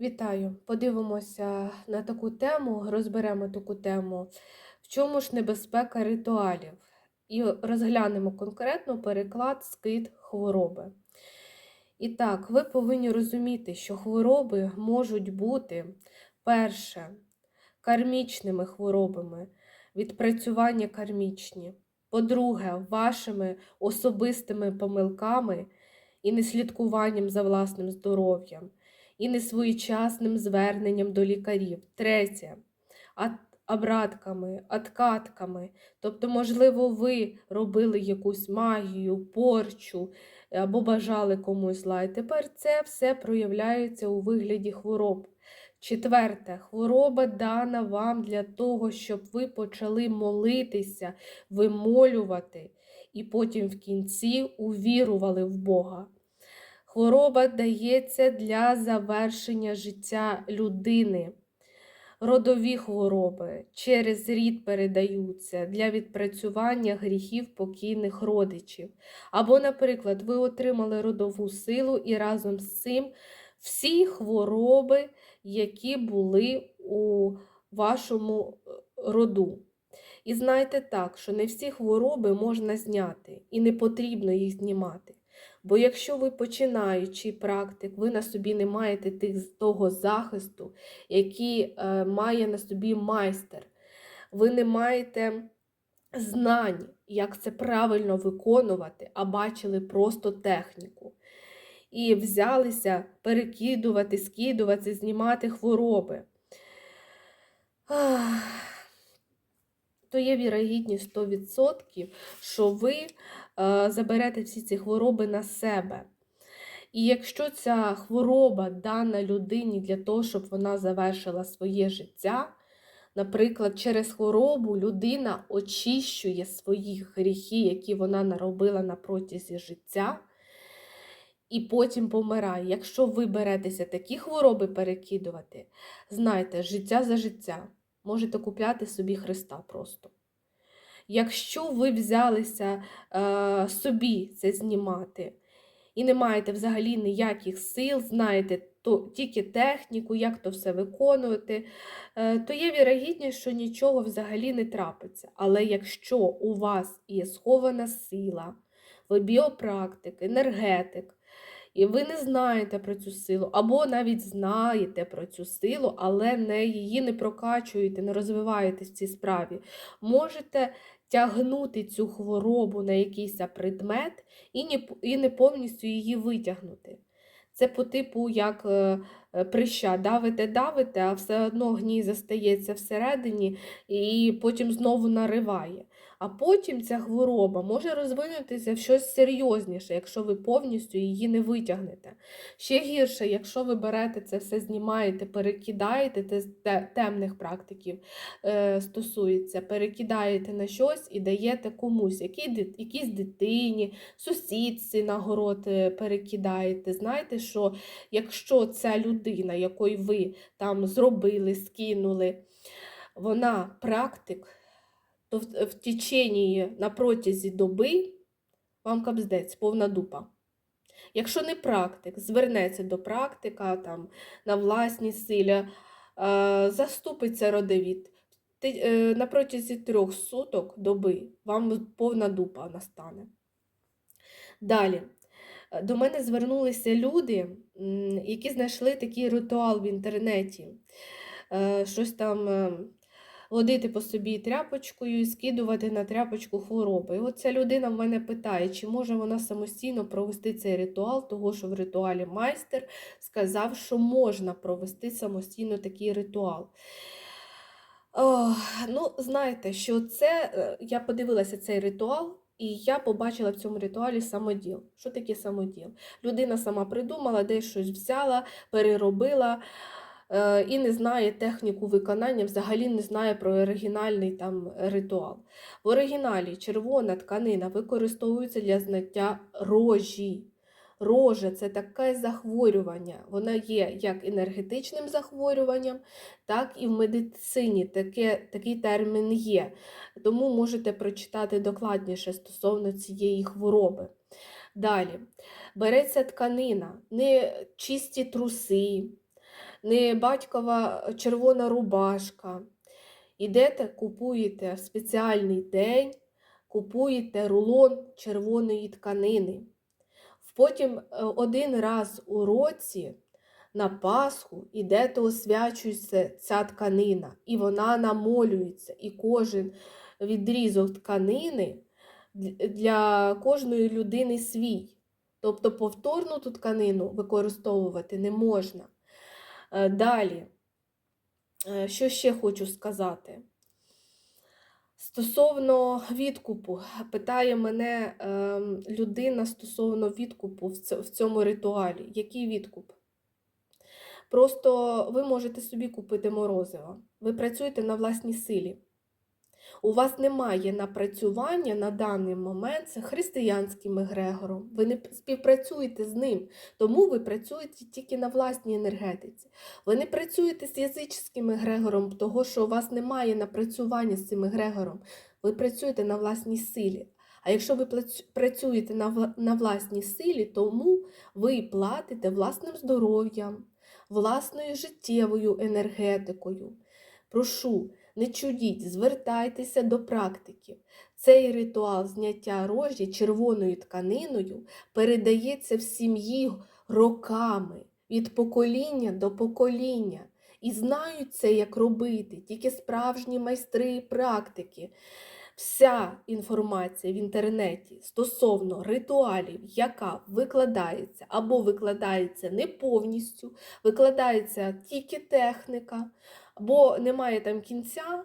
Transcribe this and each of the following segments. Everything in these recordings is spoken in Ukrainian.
Вітаю! Подивимося на таку тему, розберемо таку тему, в чому ж небезпека ритуалів, і розглянемо конкретно переклад скид хвороби. І так, ви повинні розуміти, що хвороби можуть бути перше кармічними хворобами, відпрацювання кармічні. По-друге, вашими особистими помилками і неслідкуванням за власним здоров'ям і несвоєчасним зверненням до лікарів. Третє. Обратками, откатками. Тобто, можливо, ви робили якусь магію, порчу або бажали комусь зла. І тепер це все проявляється у вигляді хвороб. Четверте, хвороба дана вам для того, щоб ви почали молитися, вимолювати, і потім в кінці увірували в Бога. Хвороба дається для завершення життя людини. Родові хвороби через рід передаються для відпрацювання гріхів покійних родичів. Або, наприклад, ви отримали родову силу і разом з цим всі хвороби, які були у вашому е, роду. І знайте так, що не всі хвороби можна зняти, і не потрібно їх знімати. Бо якщо ви починаючий практик, ви на собі не маєте тих, того захисту, який е, має на собі майстер, ви не маєте знань, як це правильно виконувати, а бачили просто техніку. І взялися перекидувати, скидувати, знімати хвороби. То є вірогідність 100%, що ви Е, заберете всі ці хвороби на себе. І якщо ця хвороба дана людині для того, щоб вона завершила своє життя, наприклад, через хворобу людина очищує свої гріхи, які вона наробила на протязі життя, і потім помирає. Якщо ви беретеся такі хвороби перекидувати, знайте, життя за життя. Можете купляти собі Христа просто. Якщо ви взялися е, собі це знімати і не маєте взагалі ніяких сил, знаєте то, тільки техніку, як то все виконувати, е, то є вірогідність, що нічого взагалі не трапиться. Але якщо у вас є схована сила, ви біопрактик, енергетик, і ви не знаєте про цю силу, або навіть знаєте про цю силу, але не її не прокачуєте, не розвиваєте в цій справі, можете тягнути цю хворобу на якийсь предмет і не, повністю її витягнути. Це по типу, як е, е, прища, давите, давите, а все одно гній застається всередині і потім знову нариває. А потім ця хвороба може розвинутися в щось серйозніше, якщо ви повністю її не витягнете. Ще гірше, якщо ви берете це все, знімаєте, перекидаєте це темних практиків е, стосується, перекидаєте на щось і даєте комусь, якій, якійсь дитині, сусідці на город е, перекидаєте. Знаєте, що якщо ця людина, якої ви там зробили, скинули, вона практик то в, в течение на протязі доби вам капздець, повна дупа. Якщо не практик, звернеться до практика там, на власні силі, е, заступиться родовід. Е, на протязі трьох суток доби вам повна дупа настане. Далі. До мене звернулися люди, які знайшли такий ритуал в інтернеті. Е, щось там водити по собі тряпочкою і скидувати на тряпочку хвороби. І от ця людина в мене питає, чи може вона самостійно провести цей ритуал, того що в ритуалі майстер сказав, що можна провести самостійно такий ритуал. О, ну, знаєте, що це, е, я подивилася цей ритуал, і я побачила в цьому ритуалі самоділ. Що таке самоділ? Людина сама придумала, десь щось взяла, переробила. Е, і не знає техніку виконання, взагалі не знає про оригінальний там ритуал. В оригіналі червона тканина використовується для знаття рожі. Рожа це таке захворювання. Вона є як енергетичним захворюванням, так і в медицині таке, такий термін є. Тому можете прочитати докладніше стосовно цієї хвороби. Далі береться тканина, не чисті труси, не батькова червона рубашка. Ідете, купуєте в спеціальний день, купуєте рулон червоної тканини. Потім е, один раз у році на Пасху ідете освячується ця тканина, і вона намолюється, і кожен відрізок тканини для кожної людини свій. Тобто повторну ту тканину використовувати не можна. Е, Далі, Е, що ще хочу сказати? Стосовно відкупу, питає мене ем, людина стосовно відкупу в цьому ритуалі. Який відкуп? Просто ви можете собі купити морозиво. Ви працюєте на власній силі. У вас немає напрацювання на даний момент з християнським егрегором. Ви не співпрацюєте з ним, тому ви працюєте тільки на власній енергетиці. Ви не працюєте з язичським егрегором, того що у вас немає напрацювання з цим егрегором. Ви працюєте на власній силі. А якщо ви працюєте на, на власній силі, тому ви платите власним здоров'ям, власною життєвою енергетикою. Прошу, не чудіть, звертайтеся до практиків. Цей ритуал зняття рожі червоною тканиною передається в сім'ї роками від покоління до покоління. І знають це, як робити, тільки справжні майстри практики. Вся інформація в інтернеті стосовно ритуалів, яка викладається або викладається не повністю, викладається тільки техніка, або немає там кінця,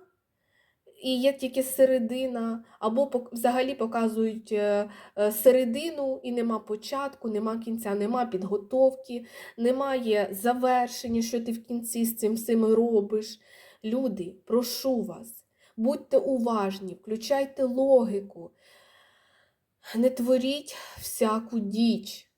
і є тільки середина, або взагалі показують е, е, середину і нема початку, нема кінця, нема підготовки, немає завершення, що ти в кінці з цим всім робиш. Люди, прошу вас, будьте уважні, включайте логіку, не творіть всяку діч.